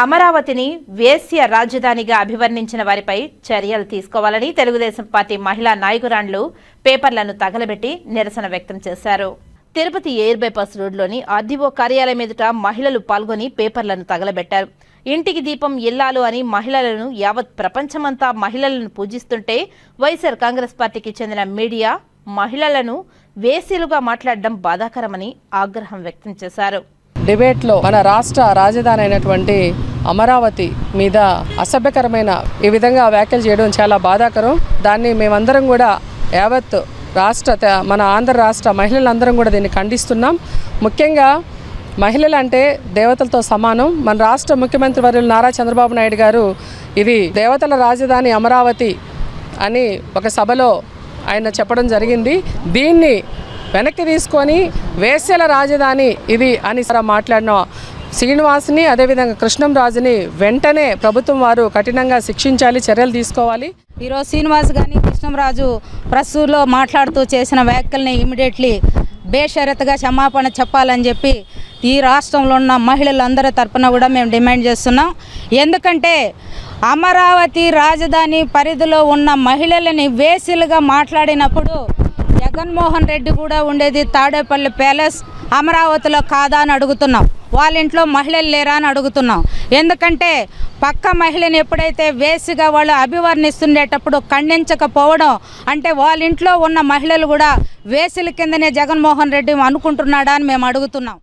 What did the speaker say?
అమరావతిని వేశ్య రాజధానిగా అభివర్ణించిన వారిపై చర్యలు తీసుకోవాలని తెలుగుదేశం పార్టీ మహిళా నాయకురాండ్లు పేపర్లను తగలబెట్టి నిరసన వ్యక్తం చేశారు. తిరుపతి ఎయిర్ బైపాస్ రోడ్లోని ఆర్డీఓ కార్యాలయం ఎదుట మహిళలు పాల్గొని పేపర్లను తగలబెట్టారు. ఇంటికి దీపం ఇల్లాలు అని మహిళలను యావత్ ప్రపంచమంతా మహిళలను పూజిస్తుంటే వైఎస్ఆర్ కాంగ్రెస్ పార్టీకి చెందిన మీడియా మహిళలను వేసీలుగా మాట్లాడడం బాధాకరమని ఆగ్రహం వ్యక్తం చేశారు. డిబేట్లో మన రాష్ట్ర రాజధాని అయినటువంటి అమరావతి మీద అసభ్యకరమైన ఈ విధంగా వ్యాఖ్యలు చేయడం చాలా బాధాకరం. దాన్ని మేమందరం కూడా యావత్ రాష్ట్ర మన ఆంధ్ర రాష్ట్ర మహిళలందరం కూడా దీన్ని ఖండిస్తున్నాం. ముఖ్యంగా మహిళలు అంటే దేవతలతో సమానం. మన రాష్ట్ర ముఖ్యమంత్రి వర్యులు నారా చంద్రబాబు నాయుడు గారు ఇది దేవతల రాజధాని అమరావతి అని ఒక సభలో ఆయన చెప్పడం జరిగింది. దీన్ని వెనక్కి తీసుకొని వేశ్యల రాజధాని ఇది అని మాట్లాడిన శ్రీనివాస్ని అదేవిధంగా కృష్ణంరాజుని వెంటనే ప్రభుత్వం వారు కఠినంగా శిక్షించాలి చర్యలు తీసుకోవాలి. ఈరోజు శ్రీనివాస్ కానీ కృష్ణంరాజు ప్రెస్సులో మాట్లాడుతూ చేసిన వ్యాఖ్యల్ని ఇమీడియట్లీ బేషరత్గా క్షమాపణ చెప్పాలని చెప్పి ఈ రాష్ట్రంలో ఉన్న మహిళలందరి తరఫున కూడా మేము డిమాండ్ చేస్తున్నాం. ఎందుకంటే అమరావతి రాజధాని పరిధిలో ఉన్న మహిళలని వేసిలుగా మాట్లాడినప్పుడు జగన్మోహన్ రెడ్డి కూడా ఉండేది తాడేపల్లి ప్యాలెస్ అమరావతిలో కాదా అని అడుగుతున్నాం. వాళ్ళ ఇంట్లో మహిళలు లేరా అని అడుగుతున్నాం. ఎందుకంటే పక్క మహిళని ఎప్పుడైతే వేసిగా వాళ్ళు అభివర్ణిస్తుండేటప్పుడు ఖండించకపోవడం అంటే వాళ్ళ ఇంట్లో ఉన్న మహిళలు కూడా వేసుల కిందనే జగన్మోహన్ రెడ్డి అనుకుంటున్నాడా అని మేము అడుగుతున్నాం.